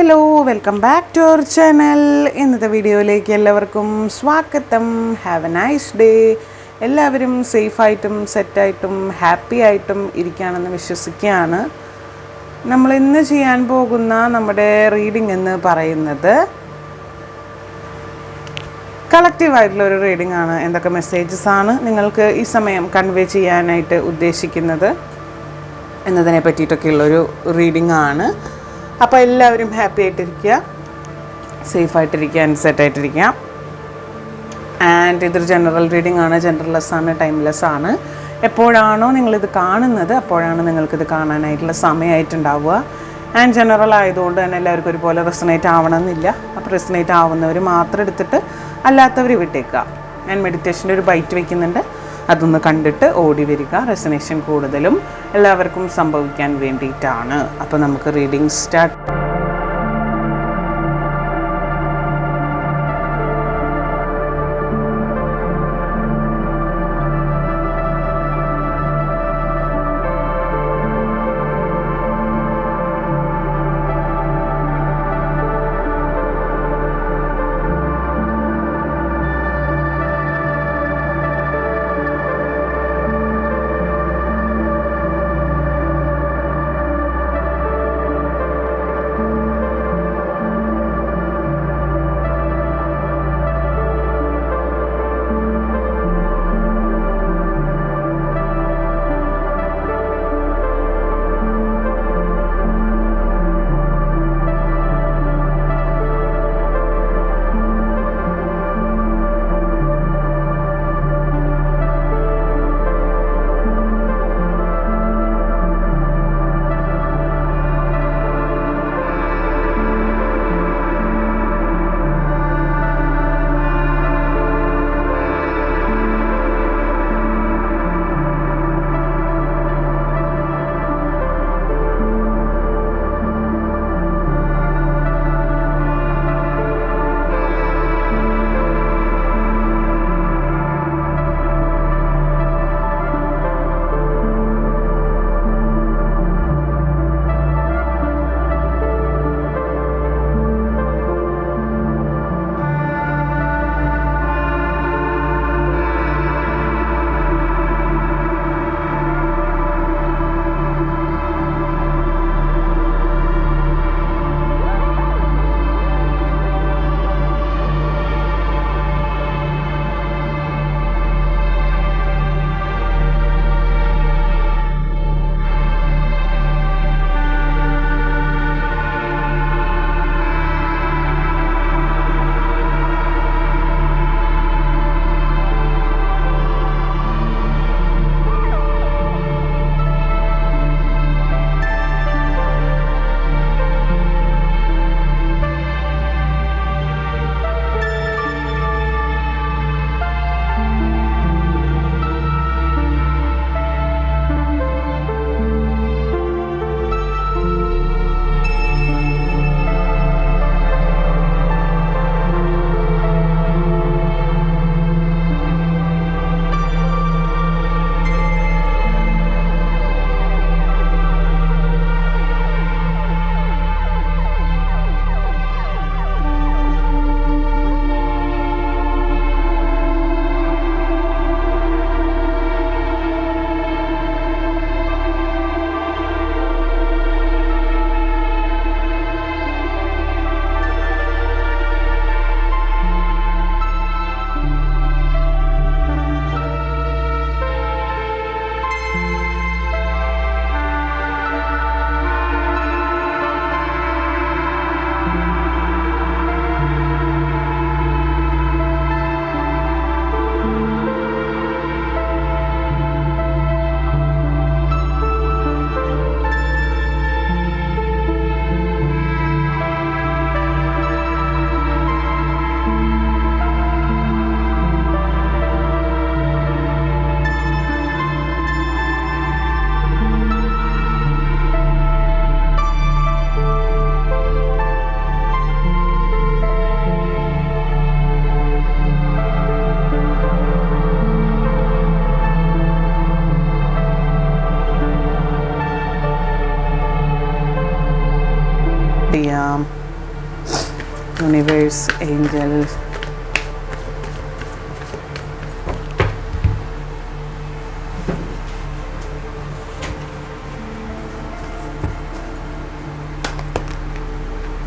Hello welcome back to our channel ഇന്നത്തെ വീഡിയോയിലേക്ക് എല്ലാവർക്കും സ്വാഗതം. ഹാവ് എ നൈസ് ഡേ എല്ലാവരും സേഫായിട്ടും സെറ്റായിട്ടും ഹാപ്പി ആയിട്ടും ഇരിക്കുകയാണെന്ന് വിശ്വസിക്കുകയാണ്. നമ്മൾ ഇന്ന് ചെയ്യാൻ പോകുന്ന നമ്മുടെ റീഡിംഗ് എന്ന് പറയുന്നത് കളക്റ്റീവായിട്ടുള്ള ഒരു റീഡിംഗ് ആണ്. എന്തൊക്കെ മെസ്സേജസ് ആണ് നിങ്ങൾക്ക് ഈ സമയം കൺവേ ചെയ്യാനായിട്ട് ഉദ്ദേശിക്കുന്നത് എന്നതിനെ പറ്റിയിട്ടൊക്കെയുള്ളൊരു റീഡിംഗ് ആണ്. അപ്പോൾ എല്ലാവരും ഹാപ്പി ആയിട്ടിരിക്കുക. സേഫ് ആയിട്ടിരിക്കുക ആൻഡ് ആൻഡ് ഇതൊരു ജനറൽ റീഡിംഗ് ആണ്. ജനറൽ ആണ് ടൈംലെസ് ആണ്. എപ്പോഴാണോ നിങ്ങളിത് കാണുന്നത് അപ്പോഴാണ് നിങ്ങൾക്കിത് കാണാനായിട്ടുള്ള സമയമായിട്ടുണ്ടാവുക. ആൻഡ് ജനറൽ ആയതുകൊണ്ട് തന്നെ എല്ലാവർക്കും ഒരുപോലെ റെസണേറ്റ് ആവണമെന്നില്ല. അപ്പോൾ റെസണേറ്റ് ആവുന്നവർ മാത്രം എടുത്തിട്ട് അല്ലാത്തവർ വിട്ടേക്കുക. ഞാൻ മെഡിറ്റേഷന്റെ ഒരു ബൈറ്റ് വയ്ക്കുന്നുണ്ട് അതൊന്ന് കണ്ടിട്ട് ഓടി വരിക. റെസനേഷൻ കൂടുതലും എല്ലാവർക്കും സംഭവിക്കാൻ വേണ്ടിയിട്ടാണ്. അപ്പോൾ നമുക്ക് reading start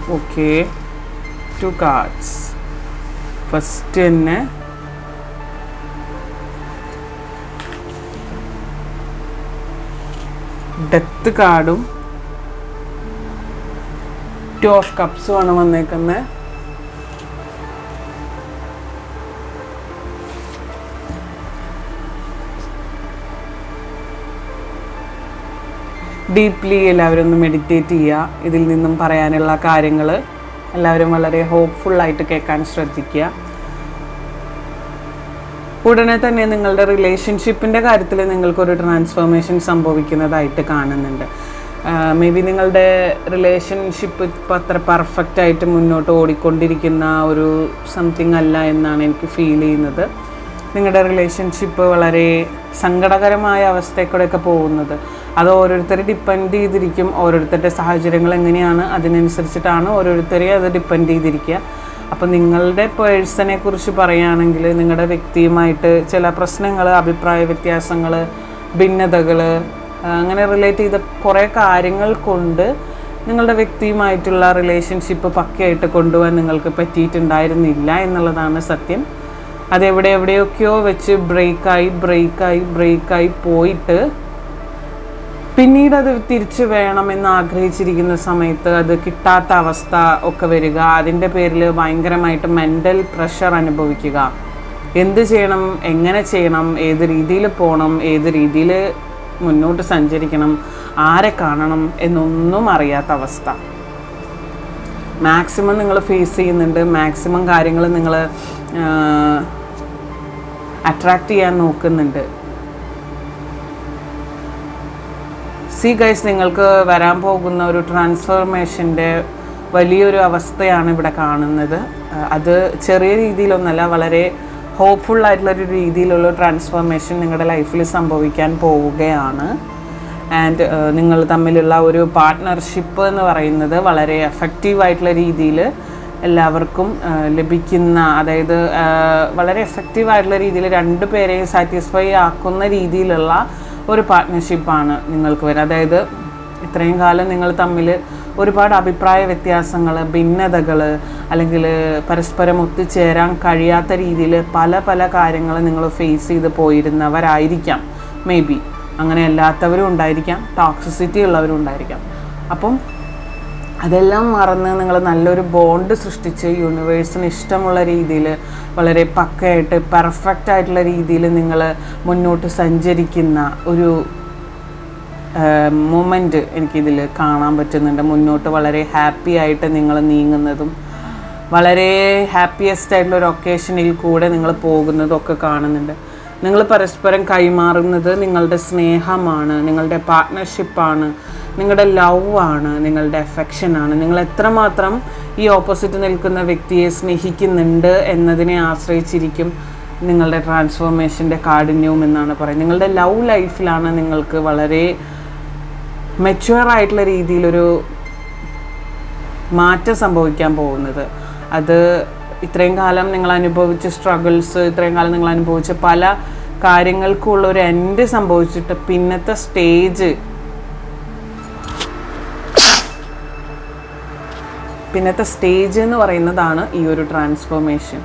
okay two cards first തന്നെ ഡെത്ത് കാർഡും ടു ഓഫ് ആണ് വന്നേക്കുന്നത് ഡീപ്ലി എല്ലാവരും ഒന്ന് മെഡിറ്റേറ്റ് ചെയ്യുക. ഇതിൽ നിന്നും പറയാനുള്ള കാര്യങ്ങൾ എല്ലാവരും വളരെ ഹോപ്പ്ഫുള്ളായിട്ട് കേൾക്കാൻ ശ്രദ്ധിക്കുക. ഉടനെ തന്നെ നിങ്ങളുടെ റിലേഷൻഷിപ്പിന്റെ കാര്യത്തിൽ നിങ്ങൾക്കൊരു ട്രാൻസ്ഫോർമേഷൻ സംഭവിക്കുന്നതായിട്ട് കാണുന്നുണ്ട്. മേ ബി നിങ്ങളുടെ റിലേഷൻഷിപ്പ് ഇപ്പോൾ അത്ര പെർഫെക്റ്റ് ആയിട്ട് മുന്നോട്ട് ഓടിക്കൊണ്ടിരിക്കുന്ന ഒരു സംതിങ് അല്ല എന്നാണ് എനിക്ക് ഫീൽ ചെയ്യുന്നത്. നിങ്ങളുടെ റിലേഷൻഷിപ്പ് വളരെ സങ്കടകരമായ അവസ്ഥയിൽ പോകുന്നത്. അത് ഓരോരുത്തരെ ഡിപ്പെൻഡ് ചെയ്തിരിക്കും. ഓരോരുത്തരുടെ സാഹചര്യങ്ങൾ എങ്ങനെയാണ് അതിനനുസരിച്ചിട്ടാണ് ഓരോരുത്തരെ അത് ഡിപ്പെൻഡ് ചെയ്തിരിക്കുക. അപ്പോൾ നിങ്ങളുടെ പേഴ്സണെ കുറിച്ച് പറയുകയാണെങ്കിൽ നിങ്ങളുടെ വ്യക്തിയുമായിട്ട് ചില പ്രശ്നങ്ങൾ അഭിപ്രായ വ്യത്യാസങ്ങൾ ഭിന്നതകൾ അങ്ങനെ റിലേറ്റ് ചെയ്ത കുറേ കാര്യങ്ങൾ കൊണ്ട് നിങ്ങളുടെ വ്യക്തിയുമായിട്ടുള്ള റിലേഷൻഷിപ്പ് പക്കയായിട്ട് കൊണ്ടുപോകാൻ നിങ്ങൾക്ക് പറ്റിയിട്ടുണ്ടായിരുന്നില്ല എന്നുള്ളതാണ് സത്യം. അതെവിടെ എവിടെയൊക്കെയോ വെച്ച് ബ്രേക്കായി ബ്രേക്കായി ബ്രേക്കായി പോയിട്ട് പിന്നീട് അത് തിരിച്ചു വേണമെന്ന് ആഗ്രഹിച്ചിരിക്കുന്ന സമയത്ത് അത് കിട്ടാത്ത അവസ്ഥ ഒക്കെ വരിക. അതിന്റെ പേരിൽ ഭയങ്കരമായിട്ട് മെന്റൽ പ്രഷർ അനുഭവിക്കുക. എന്ത് ചെയ്യണം? എങ്ങനെ ചെയ്യണം? ഏത് രീതിയിൽ പോകണം? ഏത് രീതിയിൽ മുന്നോട്ട് സഞ്ചരിക്കണം? ആരെ കാണണം? എന്നൊന്നും അറിയാത്ത അവസ്ഥ. മാക്സിമം നിങ്ങൾ ഫേസ് ചെയ്യുന്നുണ്ട്. മാക്സിമം കാര്യങ്ങൾ നിങ്ങൾ അട്രാക്റ്റ് ചെയ്യാൻ നോക്കുന്നുണ്ട്. സി ഗൈസ് നിങ്ങൾക്ക് വരാൻ പോകുന്ന ഒരു ട്രാൻസ്ഫോർമേഷന്റെ വലിയൊരു അവസ്ഥയാണ് ഇവിടെ കാണുന്നത്. അത് ചെറിയ രീതിയിലൊന്നല്ല വളരെ ഹോപ്പ്ഫുൾ ആയിട്ടുള്ളൊരു രീതിയിലുള്ള ട്രാൻസ്ഫോർമേഷൻ നിങ്ങളുടെ ലൈഫിൽ സംഭവിക്കാൻ പോവുകയാണ്. ആൻഡ് നിങ്ങൾ തമ്മിലുള്ള ഒരു പാർട്ട്ണർഷിപ്പ് എന്ന് പറയുന്നത് വളരെ എഫക്റ്റീവ് ആയിട്ടുള്ള രീതിയിൽ എല്ലാവർക്കും ലഭിക്കുന്ന അതായത് വളരെ എഫക്റ്റീവ് ആയിട്ടുള്ള രീതിയിൽ രണ്ട് പേരെയും സാറ്റിസ്ഫൈ ആക്കുന്ന രീതിയിലുള്ള ഒരു പാർട്ട്ണർഷിപ്പാണ് നിങ്ങൾക്ക് വരുന്നത് അതായത് ഇത്രയും കാലം നിങ്ങൾ തമ്മിൽ ഒരുപാട് അഭിപ്രായ വ്യത്യാസങ്ങൾ ഭിന്നതകൾ അല്ലെങ്കിൽ പരസ്പരം ഒത്തുചേരാൻ കഴിയാത്ത രീതിയിൽ പല പല കാര്യങ്ങൾ നിങ്ങൾ ഫേസ് ചെയ്ത് പോയിരുന്നവരായിരിക്കാം. മേ ബി അങ്ങനെ അല്ലാത്തവരും ഉണ്ടായിരിക്കാം ടോക്സിസിറ്റി ഉള്ളവരും ഉണ്ടായിരിക്കാം. അപ്പം അതെല്ലാം മറന്ന് നിങ്ങൾ നല്ലൊരു ബോണ്ട് സൃഷ്ടിച്ച് യൂണിവേഴ്സിന് ഇഷ്ടമുള്ള രീതിയിൽ വളരെ പക്കയായിട്ട് പെർഫെക്റ്റ് ആയിട്ടുള്ള രീതിയിൽ നിങ്ങൾ മുന്നോട്ട് സഞ്ചരിക്കുന്ന ഒരു മൊമെന്റ് എനിക്കിതിൽ കാണാൻ പറ്റുന്നുണ്ട്. മുന്നോട്ട് വളരെ ഹാപ്പി ആയിട്ട് നിങ്ങൾ നീങ്ങുന്നതും വളരെ ഹാപ്പിയസ്റ്റ് ആയിട്ടുള്ള ഒരു ഒക്കേഷനിൽ കൂടെ നിങ്ങൾ പോകുന്നതും ഒക്കെ കാണുന്നുണ്ട്. നിങ്ങൾ പരസ്പരം കൈമാറുന്നത് നിങ്ങളുടെ സ്നേഹമാണ് നിങ്ങളുടെ പാർട്ട്ണർഷിപ്പാണ് നിങ്ങളുടെ ലവ് ആണ് നിങ്ങളുടെ ആണ്. നിങ്ങൾ എത്രമാത്രം ഈ ഓപ്പോസിറ്റ് നിൽക്കുന്ന വ്യക്തിയെ സ്നേഹിക്കുന്നുണ്ട് എന്നതിനെ ആശ്രയിച്ചിരിക്കും നിങ്ങളുടെ ട്രാൻസ്ഫോർമേഷന്റെ കാഠിന്യവും എന്നാണ് പറയുന്നത്. നിങ്ങളുടെ ലവ് ലൈഫിലാണ് നിങ്ങൾക്ക് വളരെ മെച്യൂർ ആയിട്ടുള്ള രീതിയിലൊരു മാറ്റം സംഭവിക്കാൻ പോകുന്നത്. അത് ഇത്രയും കാലം നിങ്ങൾ അനുഭവിച്ച സ്ട്രഗിൾസ് ഇത്രയും കാലം നിങ്ങൾ അനുഭവിച്ച പല കാര്യങ്ങൾക്കുള്ള ഒരു എൻഡ് സംഭവിച്ചിട്ട് പിന്നത്തെ സ്റ്റേജ് പിന്നത്തെ സ്റ്റേജ് എന്ന് പറയുന്നതാണ് ഈ ഒരു ട്രാൻസ്ഫോർമേഷൻ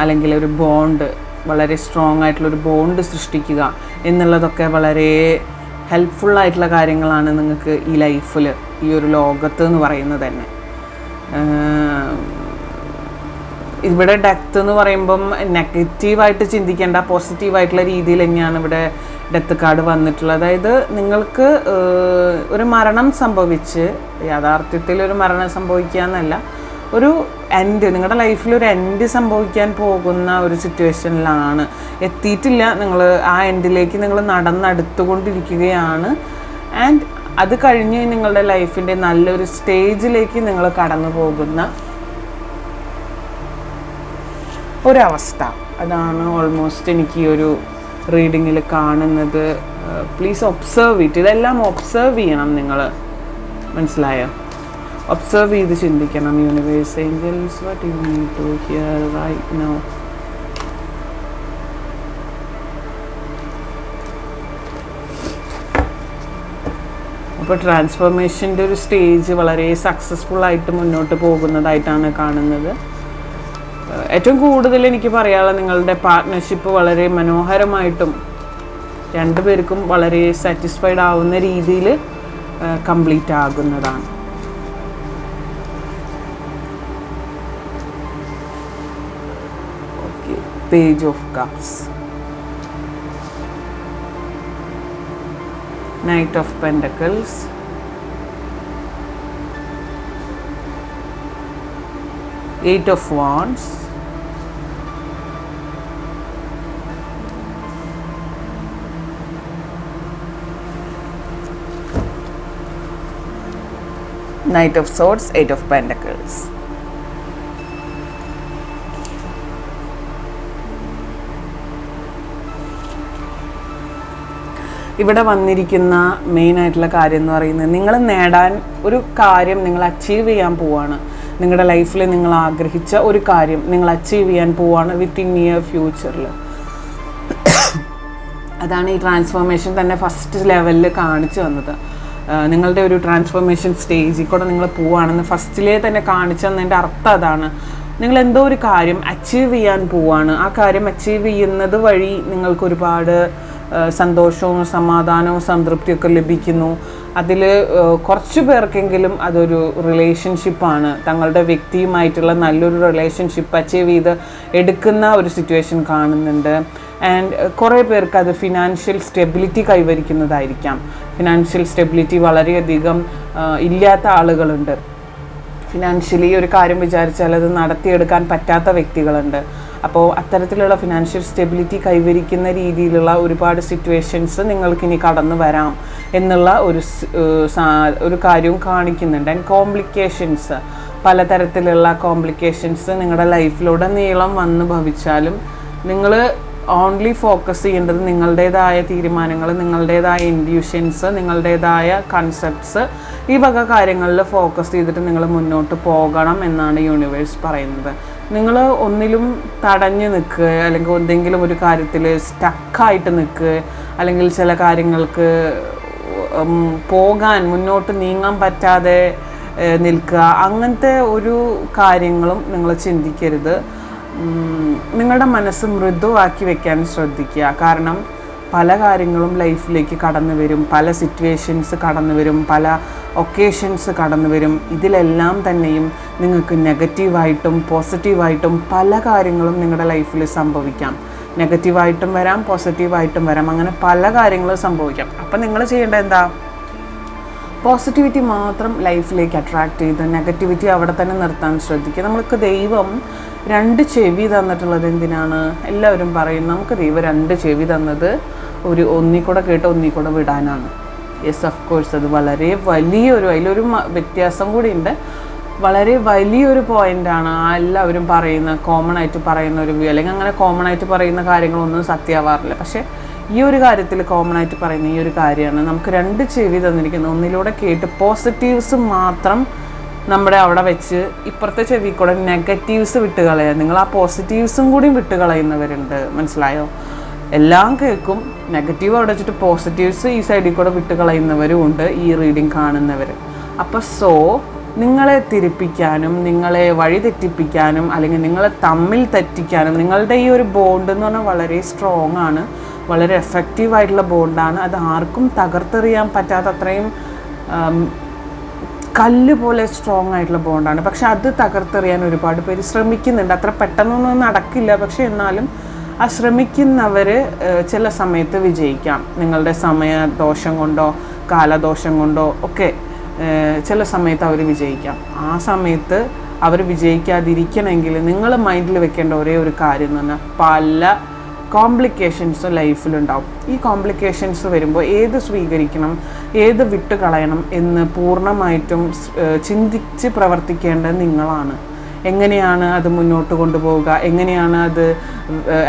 അല്ലെങ്കിൽ ഒരു ബോണ്ട് വളരെ സ്ട്രോങ് ആയിട്ടുള്ളൊരു ബോണ്ട് സൃഷ്ടിക്കുക എന്നുള്ളതൊക്കെ വളരെ ഹെൽപ്ഫുൾ ആയിട്ടുള്ള കാര്യങ്ങളാണ് നിങ്ങൾക്ക് ഈ ലൈഫിൽ ഈ ഒരു ലോകത്ത് എന്ന് പറയുന്നത് തന്നെ. ഇവിടെ ഡെത്ത് എന്ന് പറയുമ്പം നെഗറ്റീവായിട്ട് ചിന്തിക്കേണ്ട പോസിറ്റീവായിട്ടുള്ള രീതിയിൽ തന്നെയാണ് ഇവിടെ ഡെത്ത് കാർഡ് വന്നിട്ടുള്ളത്. അതായത് നിങ്ങൾക്ക് ഒരു മരണം സംഭവിച്ച് യാഥാർത്ഥ്യത്തിൽ ഒരു മരണം സംഭവിക്കുക എന്നല്ല ഒരു എൻഡ് നിങ്ങളുടെ ലൈഫിൽ ഒരു എൻഡ് സംഭവിക്കാൻ പോകുന്ന ഒരു സിറ്റുവേഷനിലാണ് എത്തിയിട്ടില്ല നിങ്ങൾ ആ എൻഡിലേക്ക് നിങ്ങൾ നടന്നടുത്തുകൊണ്ടിരിക്കുകയാണ്. ആൻഡ് അത് കഴിഞ്ഞ് നിങ്ങളുടെ ലൈഫിന്റെ നല്ലൊരു സ്റ്റേജിലേക്ക് നിങ്ങൾ കടന്നു പോകുന്ന ഒരവസ്ഥ. അതാണ് ഓൾമോസ്റ്റ് എനിക്ക് ഈ ഒരു റീഡിങ്ങിൽ കാണുന്നത്. പ്ലീസ് ഒബ്സർവ് ഇറ്റ് ഇതെല്ലാം ഒബ്സർവ് ചെയ്യണം നിങ്ങൾ മനസ്സിലായോ? ഒബ്സർവ് ചെയ്ത് ചിന്തിക്കണം. Universe angels what you need to hear right now അപ്പോൾ ട്രാൻസ്ഫോർമേഷന്റെ ഒരു സ്റ്റേജ് വളരെ സക്സസ്ഫുൾ ആയിട്ട് മുന്നോട്ട് പോകുന്നതായിട്ടാണ് കാണുന്നത്. ഏറ്റവും കൂടുതൽ എനിക്ക് പറയാനുള്ളത് നിങ്ങളുടെ പാർട്ട്ണർഷിപ്പ് വളരെ മനോഹരമായിട്ടും രണ്ടുപേർക്കും വളരെ സാറ്റിസ്ഫൈഡ് ആവുന്ന രീതിയിൽ complete ആകുന്നതാണ്. Page of cups knight of pentacles eight of Wands. Knight of Swords, eight of Pentacles. ഇവിടെ വന്നിരിക്കുന്ന മെയിൻ ആയിട്ടുള്ള കാര്യം എന്ന് പറയുന്നത് നിങ്ങൾ നേടാൻ ഒരു കാര്യം നിങ്ങൾ അച്ചീവ് ചെയ്യാൻ പോവാണ്. നിങ്ങളുടെ ലൈഫിൽ നിങ്ങൾ ആഗ്രഹിച്ച ഒരു കാര്യം നിങ്ങൾ അച്ചീവ് ചെയ്യാൻ പോവാണ് വിത്ത് ഇൻ നിയർ ഫ്യൂച്ചറിൽ അതാണ് ഈ ട്രാൻസ്ഫോർമേഷൻ തന്നെ ഫസ്റ്റ് ലെവലിൽ കാണിച്ചു തന്നത്. ആ, നിങ്ങളുടെ ഒരു ട്രാൻസ്ഫോർമേഷൻ സ്റ്റേജിൽ കൂടെ നിങ്ങൾ പോവുകയാണെന്ന് ഫസ്റ്റിലേ തന്നെ കാണിച്ചു തന്നതിന്റെ അർത്ഥം അതാണ്. നിങ്ങൾ എന്തോ ഒരു കാര്യം അച്ചീവ് ചെയ്യാൻ പോവാണ്. ആ കാര്യം അച്ചീവ് ചെയ്യുന്നത് വഴി നിങ്ങൾക്ക് ഒരുപാട് സന്തോഷവും സമാധാനവും സംതൃപ്തിയൊക്കെ ലഭിക്കുന്നു. അതിൽ കുറച്ച് പേർക്കെങ്കിലും അതൊരു റിലേഷൻഷിപ്പാണ് തങ്ങളുടെ വ്യക്തിയുമായിട്ടുള്ള നല്ലൊരു റിലേഷൻഷിപ്പ് അച്ചീവ് ചെയ്ത് എടുക്കുന്ന ഒരു സിറ്റുവേഷൻ കാണുന്നുണ്ട്. ആൻഡ് കുറേ പേർക്ക് അത് ഫിനാൻഷ്യൽ സ്റ്റെബിലിറ്റി കൈവരിക്കുന്നതായിരിക്കാം. ഫിനാൻഷ്യൽ സ്റ്റെബിലിറ്റി വളരെയധികം ഇല്ലാത്ത ആളുകളുണ്ട്. ഫിനാൻഷ്യലി ഒരു കാര്യം വിചാരിച്ചാൽ അത് നടത്തിയെടുക്കാൻ പറ്റാത്ത വ്യക്തികളുണ്ട്. അപ്പോൾ അത്തരത്തിലുള്ള ഫിനാൻഷ്യൽ സ്റ്റെബിലിറ്റി കൈവരിക്കുന്ന രീതിയിലുള്ള ഒരുപാട് സിറ്റുവേഷൻസ് നിങ്ങൾക്കിനി കടന്നു വരാം എന്നുള്ള ഒരു ഒരു കാര്യവും കാണിക്കുന്നുണ്ട്. ആൻഡ് കോംപ്ലിക്കേഷൻസ് പലതരത്തിലുള്ള കോംപ്ലിക്കേഷൻസ് നിങ്ങളുടെ ലൈഫിലൂടെ നീളം വന്ന് ഭവിച്ചാലും നിങ്ങൾ ഓൺലി ഫോക്കസ് ചെയ്യേണ്ടത് നിങ്ങളുടേതായ തീരുമാനങ്ങൾ നിങ്ങളുടേതായ ഇൻഡ്യൂഷൻസ് നിങ്ങളുടേതായ കൺസെപ്റ്റ്സ് ഈ വക കാര്യങ്ങളിൽ ഫോക്കസ് ചെയ്തിട്ട് നിങ്ങൾ മുന്നോട്ട് പോകണം എന്നാണ് യൂണിവേഴ്സ് പറയുന്നത്. നിങ്ങൾ ഒന്നിലും തടഞ്ഞു നിൽക്കുക അല്ലെങ്കിൽ എന്തെങ്കിലും ഒരു കാര്യത്തിൽ സ്റ്റക്കായിട്ട് നിൽക്കുക അല്ലെങ്കിൽ ചില കാര്യങ്ങൾക്ക് പോകാൻ മുന്നോട്ട് നീങ്ങാൻ പറ്റാതെ നിൽക്കുക അങ്ങനത്തെ ഒരു കാര്യങ്ങളും നിങ്ങൾ ചിന്തിക്കരുത്. നിങ്ങളുടെ മനസ്സ് മൃദുവാക്കി വെക്കാൻ ശ്രദ്ധിക്കുക. കാരണം പല കാര്യങ്ങളും ലൈഫിലേക്ക് കടന്നു വരും. പല സിറ്റുവേഷൻസ് കടന്നു വരും. പല ഒക്കേഷൻസ് കടന്നു വരും. ഇതിലെല്ലാം തന്നെയും നിങ്ങൾക്ക് നെഗറ്റീവായിട്ടും പോസിറ്റീവായിട്ടും പല കാര്യങ്ങളും നിങ്ങളുടെ ലൈഫിൽ സംഭവിക്കാം. നെഗറ്റീവായിട്ടും വരാം പോസിറ്റീവായിട്ടും വരാം. അങ്ങനെ പല കാര്യങ്ങളും സംഭവിക്കാം. അപ്പം നിങ്ങൾ ചെയ്യേണ്ടത് എന്താ? പോസിറ്റിവിറ്റി മാത്രം ലൈഫിലേക്ക് അട്രാക്റ്റ് ചെയ്ത് നെഗറ്റിവിറ്റി അവിടെ തന്നെ നിർത്താൻ ശ്രദ്ധിക്കുക. നമ്മൾക്ക് ദൈവം രണ്ട് ചെവി തന്നിട്ടുള്ളത് എന്തിനാണ്? എല്ലാവരും പറയും നമുക്ക് ദൈവം രണ്ട് ചെവി തന്നത് ഒരു ഒന്നിക്കൂടെ കേട്ട് ഒന്നിക്കൂടെ വിടാനാണ്. യെസ് ഓഫ് കോഴ്സ് അത് വളരെ വലിയൊരു അതിലൊരു വ്യത്യാസം കൂടി ഉണ്ട് വളരെ വലിയൊരു പോയിന്റാണ് എല്ലാവരും പറയുന്ന കോമൺ ആയിട്ട് പറയുന്ന ഒരു വ്യൂ അല്ലെങ്കിൽ അങ്ങനെ കോമൺ ആയിട്ട് പറയുന്ന കാര്യങ്ങളൊന്നും സത്യമാവാറില്ല പക്ഷേ ഈ ഒരു കാര്യത്തിൽ കോമൺ ആയിട്ട് പറയുന്ന ഈ ഒരു കാര്യമാണ്. നമുക്ക് രണ്ട് ചെവി തന്നിരിക്കുന്നത്. ഒന്നിലൂടെ കേട്ട് പോസിറ്റീവ്സ് മാത്രം നമ്മുടെ അവിടെ വെച്ച് ഇപ്പുറത്തെ ചെവി കൂടെ നെഗറ്റീവ്സ് വിട്ട് കളയാം നിങ്ങൾ ആ പോസിറ്റീവ്സും കൂടി വിട്ട് കളയുന്നവരുണ്ട് മനസ്സിലായോ? എല്ലാം കേൾക്കും. നെഗറ്റീവ് അവിടെ വെച്ചിട്ട് പോസിറ്റീവ്സ് ഈ സൈഡിൽ കൂടെ വിട്ട് കളയുന്നവരും ഉണ്ട് ഈ റീഡിങ് കാണുന്നവർ അപ്പോൾ സോ നിങ്ങളെ തിരിപ്പിക്കാനും നിങ്ങളെ വഴി തെറ്റിപ്പിക്കാനും അല്ലെങ്കിൽ നിങ്ങളെ തമ്മിൽ തെറ്റിക്കാനും നിങ്ങളുടെ ഈ ഒരു ബോണ്ട് എന്ന് പറഞ്ഞാൽ വളരെ സ്ട്രോങ് ആണ് വളരെ എഫക്റ്റീവ് ആയിട്ടുള്ള ബോണ്ടാണ് അത് ആർക്കും തകർത്തെറിയാൻ പറ്റാത്ത അത്രയും കല്ല് പോലെ സ്ട്രോങ് ആയിട്ടുള്ള ബോണ്ടാണ് പക്ഷെ അത് തകർത്തെറിയാൻ ഒരുപാട് പേര് ശ്രമിക്കുന്നുണ്ട്. അത്ര പെട്ടെന്നൊന്നും നടക്കില്ല. പക്ഷെ എന്നാലും ആ ശ്രമിക്കുന്നവർ ചില സമയത്ത് വിജയിക്കാം. നിങ്ങളുടെ സമയ ദോഷം കൊണ്ടോ കാലദോഷം കൊണ്ടോ ഒക്കെ ചില സമയത്ത് അവർ വിജയിക്കാം. ആ സമയത്ത് അവർ വിജയിക്കാതിരിക്കണമെങ്കിൽ നിങ്ങൾ മൈൻഡിൽ വെക്കേണ്ട ഒരേ ഒരു കാര്യം എന്ന് പറഞ്ഞാൽ പല കോംപ്ലിക്കേഷൻസ് ലൈഫിലുണ്ടാവും. ഈ കോംപ്ലിക്കേഷൻസ് വരുമ്പോൾ ഏത് സ്വീകരിക്കണം ഏത് വിട്ടുകളയണം എന്ന് പൂർണമായിട്ടും ചിന്തിച്ച് പ്രവർത്തിക്കേണ്ടത് നിങ്ങളാണ്. എങ്ങനെയാണ് അത് മുന്നോട്ട് കൊണ്ടുപോവുക എങ്ങനെയാണ് അത്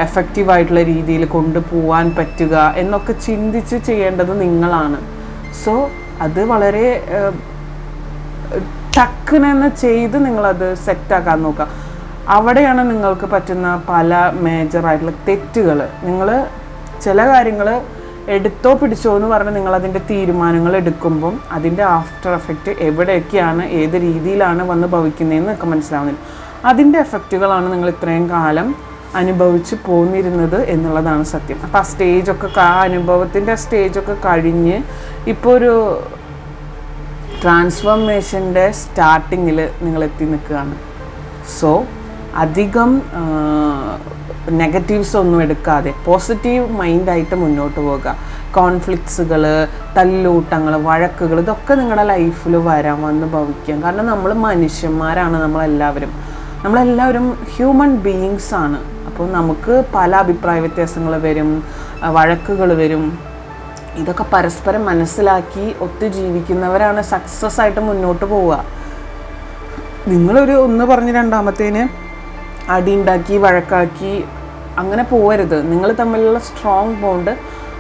എഫക്റ്റീവായിട്ടുള്ള രീതിയിൽ കൊണ്ടുപോകാൻ പറ്റുക എന്നൊക്കെ ചിന്തിച്ച് ചെയ്യേണ്ടത് നിങ്ങളാണ്. സോ അത് വളരെ ടക്കിനെന്ന് ചെയ്ത് നിങ്ങളത് സെറ്റാക്കാൻ നോക്കുക. അവിടെയാണ് നിങ്ങൾക്ക് പറ്റുന്ന പല മേജറായിട്ടുള്ള തെറ്റുകൾ നിങ്ങൾ ചില കാര്യങ്ങൾ എടുത്തോ പിടിച്ചോ എന്ന് പറഞ്ഞ് നിങ്ങൾ അതിന്റെ തീരുമാനങ്ങൾ എടുക്കുമ്പം അതിന്റെ ആഫ്റ്റർ എഫക്റ്റ് എവിടെയൊക്കെയാണ് ഏത് രീതിയിലാണ് വന്ന് ഭവിക്കുന്നതെന്ന് ഒക്കെ മനസ്സിലാവുന്നില്ല. അതിന്റെ എഫക്റ്റുകളാണ് നിങ്ങൾ ഇത്രയും കാലം അനുഭവിച്ച് പോന്നിരുന്നത് എന്നുള്ളതാണ് സത്യം. അപ്പോൾ ആ സ്റ്റേജൊക്കെ ആ അനുഭവത്തിന്റെ സ്റ്റേജൊക്കെ കഴിഞ്ഞ് ഇപ്പോൾ ഒരു ട്രാൻസ്ഫോർമേഷന്റെ സ്റ്റാർട്ടിങ്ങിൽ നിങ്ങൾ എത്തി നിൽക്കുകയാണ്. സോ അധികം നെഗറ്റീവ്സ് ഒന്നും എടുക്കാതെ പോസിറ്റീവ് മൈൻഡായിട്ട് മുന്നോട്ട് പോകുക കോൺഫ്ലിക്ട്സുകൾ തല്ലൂട്ടങ്ങൾ വഴക്കുകൾ ഇതൊക്കെ നിങ്ങളുടെ ലൈഫിൽ വരാൻ വന്ന് ഭവിക്കാം. കാരണം നമ്മൾ മനുഷ്യന്മാരാണ് നമ്മളെല്ലാവരും. നമ്മളെല്ലാവരും ഹ്യൂമൻ ബീയിങ്സ് ആണ്. അപ്പോൾ നമുക്ക് പല അഭിപ്രായ വ്യത്യാസങ്ങൾ വരും വഴക്കുകൾ വരും. ഇതൊക്കെ പരസ്പരം മനസ്സിലാക്കി ഒത്തു ജീവിക്കുന്നവരാണ് സക്സസ് ആയിട്ട് മുന്നോട്ട് പോവുക. നിങ്ങളൊരു ഒന്ന് പറഞ്ഞ് രണ്ടാമത്തേന്. അടി ഉണ്ടാക്കി വഴക്കാക്കി അങ്ങനെ പോകരുത് നിങ്ങൾ തമ്മിലുള്ള സ്ട്രോങ് ബോണ്ട്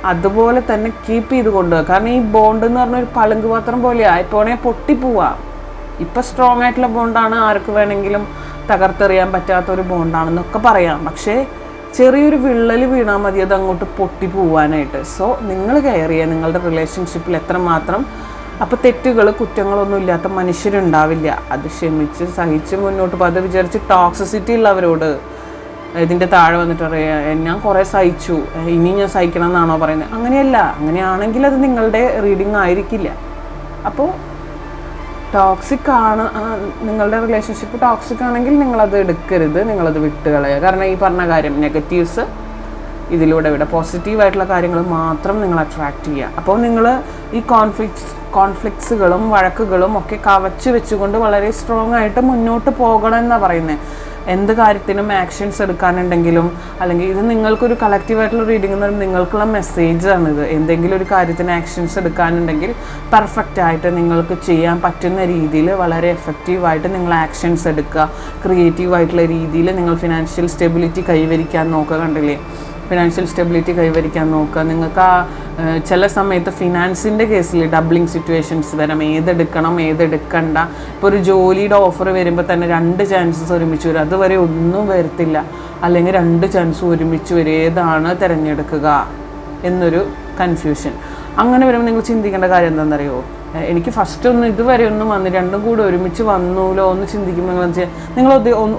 അതുപോലെ തന്നെ കീപ്പ് ചെയ്ത് കൊണ്ടുപോകുക കാരണം ഈ ബോണ്ട് എന്ന് പറഞ്ഞ ഒരു പളുങ്ക് പാത്രം പോലെയാണ് ഇപ്പോൾ വേണമെങ്കിൽ പൊട്ടിപ്പോവാ ഇപ്പം സ്ട്രോങ് ആയിട്ടുള്ള ബോണ്ടാണ് ആർക്ക് വേണമെങ്കിലും തകർത്തെറിയാൻ പറ്റാത്ത ഒരു ബോണ്ടാണെന്നൊക്കെ പറയാം. പക്ഷേ ചെറിയൊരു വിള്ളൽ വീണാൽ മതി അത് അങ്ങോട്ട് പൊട്ടി പോവാനായിട്ട്. സോ നിങ്ങൾ കയറിയ നിങ്ങളുടെ റിലേഷൻഷിപ്പിൽ എത്രമാത്രം അപ്പോൾ തെറ്റുകൾ കുറ്റങ്ങളൊന്നും ഇല്ലാത്ത മനുഷ്യരുണ്ടാവില്ല. അത് ക്ഷമിച്ച് സഹിച്ച് മുന്നോട്ട് പോകും. അത് വിചാരിച്ച് ടോക്സിസിറ്റി ഉള്ളവരോട് ഇതിന്റെ താഴെ വന്നിട്ട് പറയാം ഞാൻ കുറേ സഹിച്ചു. ഇനി ഞാൻ സഹിക്കണം എന്നാണോ പറയുന്നത്? അങ്ങനെയല്ല. അങ്ങനെയാണെങ്കിൽ അത് നിങ്ങളുടെ റീഡിങ് ആയിരിക്കില്ല. അപ്പോൾ ടോക്സിക് ആണ് നിങ്ങളുടെ റിലേഷൻഷിപ്പ് ടോക്സിക് ആണെങ്കിൽ നിങ്ങളത് എടുക്കരുത്. നിങ്ങളത് വിട്ടുകളയുക. കാരണം ഈ പറഞ്ഞ കാര്യം നെഗറ്റീവ്സ് ഇതിലൂടെ ഇവിടെ പോസിറ്റീവായിട്ടുള്ള കാര്യങ്ങൾ മാത്രം നിങ്ങൾ അട്രാക്റ്റ് ചെയ്യുക. അപ്പോൾ നിങ്ങൾ ഈ കോൺഫ്ലിക്ട്സ് കോൺഫ്ലിക്ട്സുകളും വഴക്കുകളും ഒക്കെ കവച്ച് വെച്ചുകൊണ്ട് വളരെ സ്ട്രോങ് ആയിട്ട് മുന്നോട്ട് പോകണം എന്നാണ് പറയുന്നത് എന്ത് കാര്യത്തിനും ആക്ഷൻസ് എടുക്കാനുണ്ടെങ്കിലും അല്ലെങ്കിൽ ഇത് നിങ്ങൾക്കൊരു കളക്റ്റീവായിട്ടുള്ള റീഡിംഗ് എന്ന് പറയുമ്പോൾ നിങ്ങൾക്കുള്ള ഇത്. എന്തെങ്കിലും ഒരു കാര്യത്തിന് ആക്ഷൻസ് എടുക്കാനുണ്ടെങ്കിൽ പെർഫെക്റ്റ് ആയിട്ട് നിങ്ങൾക്ക് ചെയ്യാൻ പറ്റുന്ന രീതിയിൽ വളരെ എഫക്റ്റീവായിട്ട് നിങ്ങൾ ആക്ഷൻസ് എടുക്കുക. ക്രിയേറ്റീവ് ആയിട്ടുള്ള രീതിയിൽ നിങ്ങൾ ഫിനാൻഷ്യൽ സ്റ്റെബിലിറ്റി കൈവരിക്കാൻ നോക്കുക കണ്ടില്ലേ? ഫിനാൻഷ്യൽ സ്റ്റെബിലിറ്റി കൈവരിക്കാൻ നോക്കുക. നിങ്ങൾക്ക് ആ ചില സമയത്ത് ഫിനാൻസിന്റെ കേസിൽ ഡബ്ലിങ് സിറ്റുവേഷൻസ് വരാം ഏതെടുക്കണം ഏതെടുക്കണ്ട. ഇപ്പോൾ ഒരു ജോലിയുടെ ഓഫർ വരുമ്പോൾ തന്നെ രണ്ട് ചാൻസസ് ഒരുമിച്ച് വരും. അതുവരെ ഒന്നും വരത്തില്ല. അല്ലെങ്കിൽ രണ്ട് ചാൻസ് ഒരുമിച്ച് വരും. ഏതാണ് തിരഞ്ഞെടുക്കുക എന്നൊരു കൺഫ്യൂഷൻ അങ്ങനെ വരുമ്പോൾ നിങ്ങൾ ചിന്തിക്കേണ്ട കാര്യം എന്താണെന്നറിയോ എനിക്ക് ഫസ്റ്റ് ഒന്നും ഇതുവരെ ഒന്നും വന്ന് രണ്ടും കൂടെ ഒരുമിച്ച് വന്നൂലോ ഒന്ന് ചിന്തിക്കുമ്പോൾ നിങ്ങൾ വെച്ചാൽ നിങ്ങൾ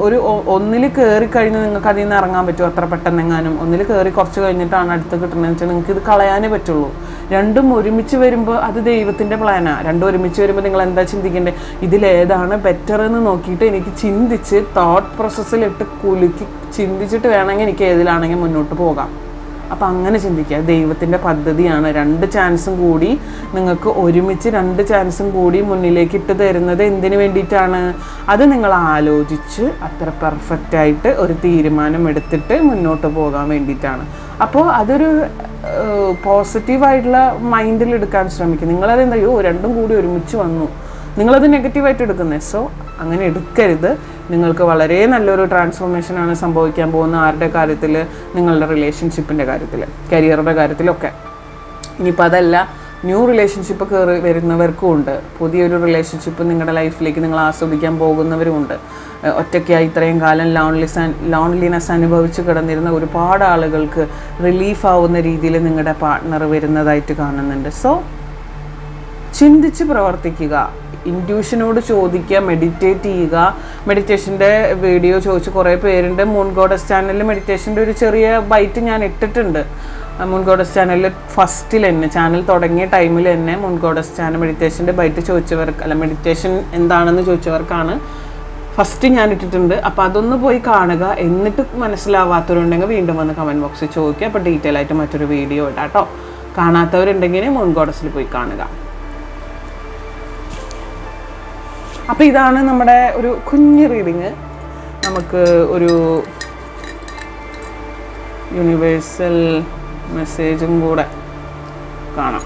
ഒരു ഒന്നിൽ കയറി കഴിഞ്ഞ് നിങ്ങൾക്ക് അതിൽ നിന്ന് ഇറങ്ങാൻ പറ്റുമോ? അത്ര പെട്ടെന്നെങ്ങാനും? ഒന്നിൽ കയറി കുറച്ച് കഴിഞ്ഞിട്ടാണ് അടുത്ത് കിട്ടുന്നതെന്ന് വെച്ചാൽ നിങ്ങൾക്ക് ഇത് കളയാനേ പറ്റുള്ളൂ. രണ്ടും ഒരുമിച്ച് വരുമ്പോൾ അത് ദൈവത്തിന്റെ പ്ലാനാണ് രണ്ടും ഒരുമിച്ച് വരുമ്പോൾ നിങ്ങൾ എന്താ ചിന്തിക്കേണ്ടത് ഇതിലേതാണ് ബെറ്റർ എന്ന് നോക്കിയിട്ട് എനിക്ക് ചിന്തിച്ച് തോട്ട് പ്രോസസ്സിലിട്ട് കുലുക്കി ചിന്തിച്ചിട്ട് വേണമെങ്കിൽ എനിക്ക് ഏതിലാണെങ്കിൽ മുന്നോട്ട് പോകാം. അപ്പം അങ്ങനെ ചിന്തിക്കുക. ദൈവത്തിന്റെ പദ്ധതിയാണ്. രണ്ട് ചാൻസും കൂടി നിങ്ങൾക്ക് ഒരുമിച്ച് രണ്ട് ചാൻസും കൂടി മുന്നിലേക്ക് ഇട്ട് തരുന്നത് എന്തിനു വേണ്ടിയിട്ടാണ്? അത് നിങ്ങൾ ആലോചിച്ച് അത്ര പെർഫെക്റ്റായിട്ട് ഒരു തീരുമാനം എടുത്തിട്ട് മുന്നോട്ട് പോകാൻ വേണ്ടിയിട്ടാണ്. അപ്പോൾ അതൊരു പോസിറ്റീവായിട്ടുള്ള മൈൻഡിൽ എടുക്കാൻ ശ്രമിക്കുക. നിങ്ങളത് എന്താ രണ്ടും കൂടി ഒരുമിച്ച് വന്നു. നിങ്ങളത് നെഗറ്റീവായിട്ട് എടുക്കുന്നേ. സോ അങ്ങനെ എടുക്കരുത്. നിങ്ങൾക്ക് വളരെ നല്ലൊരു ട്രാൻസ്ഫോർമേഷനാണ് സംഭവിക്കാൻ പോകുന്ന ആരുടെ കാര്യത്തിൽ നിങ്ങളുടെ റിലേഷൻഷിപ്പിന്റെ കാര്യത്തിൽ കരിയറുടെ കാര്യത്തിലൊക്കെ. ഇനിയിപ്പോൾ അതല്ല ന്യൂ റിലേഷൻഷിപ്പ് കയറി വരുന്നവർക്കും ഉണ്ട്. പുതിയൊരു റിലേഷൻഷിപ്പ് നിങ്ങളുടെ ലൈഫിലേക്ക് നിങ്ങൾ ആസ്വദിക്കാൻ പോകുന്നവരുമുണ്ട് ഒറ്റയ്ക്കായി ഇത്രയും കാലം ലോൺലിസ് ലോൺലിനെസ് അനുഭവിച്ച് കിടന്നിരുന്ന ഒരുപാട് ആളുകൾക്ക് റിലീഫ് ആവുന്ന രീതിയിൽ നിങ്ങളുടെ പാർട്ട്ണർ വരുന്നതായിട്ട് കാണുന്നുണ്ട്. സോ ചിന്തിച്ച് പ്രവർത്തിക്കുക. ഇന്റ്യൂഷനോട് ചോദിക്കുക മെഡിറ്റേറ്റ് ചെയ്യുക. മെഡിറ്റേഷന്റെ വീഡിയോ ചോദിച്ച് കുറേ പേരുണ്ട്. മൂൺ ഗോഡസ് ചാനലിൽ മെഡിറ്റേഷന്റെ ഒരു ചെറിയ ബൈറ്റ് ഞാൻ ഇട്ടിട്ടുണ്ട്. മൂൺ ഗോഡസ് ചാനലിൽ ഫസ്റ്റിൽ തന്നെ ചാനൽ തുടങ്ങിയ ടൈമിൽ തന്നെ മൂൺ ഗോഡസ് ചാനൽ മെഡിറ്റേഷന്റെ ബൈറ്റ് ചോദിച്ചവർക്ക് അല്ല മെഡിറ്റേഷൻ എന്താണെന്ന് ചോദിച്ചവർക്കാണ് ഫസ്റ്റ് ഞാൻ ഇട്ടിട്ടുണ്ട്. അപ്പോൾ അതൊന്ന് പോയി കാണുക. എന്നിട്ട് മനസ്സിലാവാത്തവരുണ്ടെങ്കിൽ വീണ്ടും വന്ന് കമന്റ് ബോക്സിൽ ചോദിക്കുക. അപ്പോൾ ഡീറ്റെയിൽ ആയിട്ട് മറ്റൊരു വീഡിയോ ഇടാം കേട്ടോ കാണാത്തവരുണ്ടെങ്കിൽ മൂൺ ഗോഡസിൽ പോയി കാണുക. അപ്പോൾ ഇതാണ് നമ്മുടെ ഒരു കുഞ്ഞ് റീഡിങ് നമുക്ക് ഒരു യൂണിവേഴ്സൽ മെസ്സേജും കൂടെ കാണാം.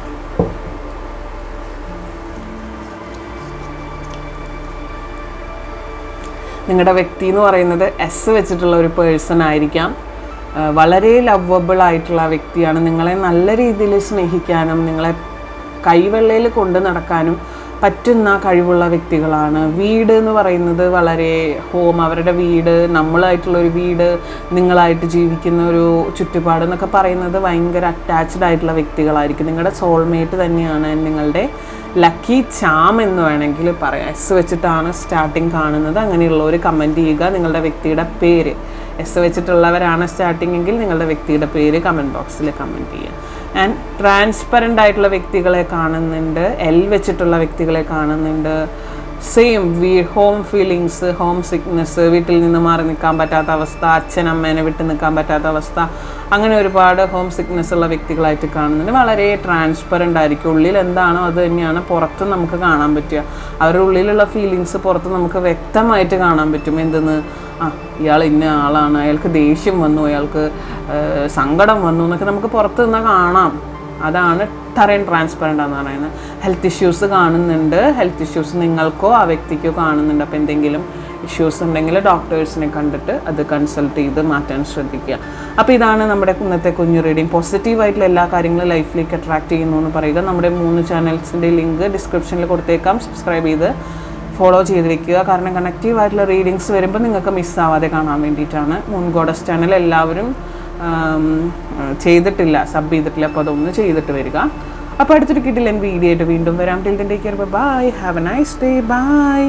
നിങ്ങളുടെ വ്യക്തി എന്ന് പറയുന്നത് എസ് വെച്ചിട്ടുള്ള ഒരു പേഴ്സൺ ആയിരിക്കാം. വളരെ ലവബിൾ ആയിട്ടുള്ള വ്യക്തിയാണ്. നിങ്ങളെ നല്ല രീതിയിൽ സ്നേഹിക്കാനും നിങ്ങളെ കൈവെള്ളയിൽ കൊണ്ട് നടക്കാനും പറ്റുന്ന കഴിവുള്ള വ്യക്തികളാണ്. വീട് എന്ന് പറയുന്നത് വളരെ ഹോം അവരുടെ വീട് നമ്മളായിട്ടുള്ള ഒരു വീട് നിങ്ങളായിട്ട് ജീവിക്കുന്ന ഒരു ചുറ്റുപാട് എന്നൊക്കെ പറയുന്നത് ഭയങ്കര അറ്റാച്ച്ഡ് ആയിട്ടുള്ള വ്യക്തികളായിരിക്കും. നിങ്ങളുടെ സോൾമേറ്റ് തന്നെയാണ് നിങ്ങളുടെ ലക്കി ചാം എന്ന് വേണമെങ്കിൽ പറയാം. എസ് വെച്ചിട്ടാണ് സ്റ്റാർട്ടിങ് കാണുന്നത്. അങ്ങനെയുള്ളവർ കമന്റ് ചെയ്യുക. നിങ്ങളുടെ വ്യക്തിയുടെ പേര്. എസ് വെച്ചിട്ടുള്ളവരാണ് സ്റ്റാർട്ടിംഗ് എങ്കിൽ നിങ്ങളുടെ വ്യക്തിയുടെ പേര് കമന്റ് ബോക്സിൽ കമന്റ് ചെയ്യുക. ആൻഡ് ട്രാൻസ്പെറന്റ് ആയിട്ടുള്ള വ്യക്തികളെ കാണുന്നുണ്ട്. എൽ വെച്ചിട്ടുള്ള വ്യക്തികളെ കാണുന്നുണ്ട്. Same we home feelings homesickness വീട്ടിൽ നിന്ന് മാറി നിൽക്കാൻ പറ്റാത്ത അവസ്ഥ അച്ഛൻ അമ്മേനെ വിട്ട് നിൽക്കാൻ പറ്റാത്ത അവസ്ഥ അങ്ങനെ ഒരുപാട് ഹോം സിക്നെസ് ഉള്ള വ്യക്തികളായിട്ട് കാണുന്നുണ്ട്. വളരെ ട്രാൻസ്പെറന്റ് ആയിരിക്കും. ഉള്ളിൽ എന്താണോ അത് തന്നെയാണ് പുറത്ത് നമുക്ക് കാണാൻ പറ്റുക. അവരുടെ ഉള്ളിലുള്ള ഫീലിങ്സ് പുറത്ത് നമുക്ക് വ്യക്തമായിട്ട് കാണാൻ പറ്റും. എന്തെന്ന്? ഇയാൾ ഇന്ന ആളാണ്. അയാൾക്ക് ദേഷ്യം വന്നു. അയാൾക്ക് സങ്കടം വന്നു എന്നൊക്കെ നമുക്ക് പുറത്ത് നിന്നാൽ കാണാം. അതാണ് തറയും ട്രാൻസ്പെറന്റ് എന്ന് പറയുന്നത്. ഹെൽത്ത് ഇഷ്യൂസ് കാണുന്നുണ്ട്. ഹെൽത്ത് ഇഷ്യൂസ് നിങ്ങൾക്കോ ആ വ്യക്തിക്കോ കാണുന്നുണ്ട്. അപ്പോൾ എന്തെങ്കിലും ഇഷ്യൂസ് ഉണ്ടെങ്കിൽ ഡോക്ടേഴ്സിനെ കണ്ടിട്ട് അത് കൺസൾട്ട് ചെയ്ത് മാറ്റാൻ ശ്രദ്ധിക്കുക. അപ്പോൾ ഇതാണ് നമ്മുടെ ഇന്നത്തെ കുഞ്ഞു റീഡിങ് പോസിറ്റീവായിട്ടുള്ള എല്ലാ കാര്യങ്ങളും ലൈഫിലേക്ക് അട്രാക്ട് ചെയ്യുന്നു എന്ന് പറയുക. നമ്മുടെ മൂന്ന് ചാനൽസിന്റെ ലിങ്ക് ഡിസ്ക്രിപ്ഷനിൽ കൊടുത്തേക്കാം. സബ്സ്ക്രൈബ് ചെയ്ത് ഫോളോ ചെയ്ത് വെക്കുക കാരണം കണക്റ്റീവ് ആയിട്ടുള്ള റീഡിങ്സ് വരുമ്പോൾ നിങ്ങൾക്ക് മിസ്സാവാതെ കാണാൻ വേണ്ടിയിട്ടാണ്. മൂൺ ഗോഡസ് ചാനൽ എല്ലാവരും ചെയ്തിട്ടില്ല. സബ് ചെയ്തിട്ടില്ല. അപ്പോൾ അതൊന്ന് ചെയ്തിട്ട് വരിക. അപ്പോൾ അടുത്തൊരു കിട്ടില്ല വീഡിയോ ആയിട്ട് വീണ്ടും വരാം. Till take care bye have a nice day bye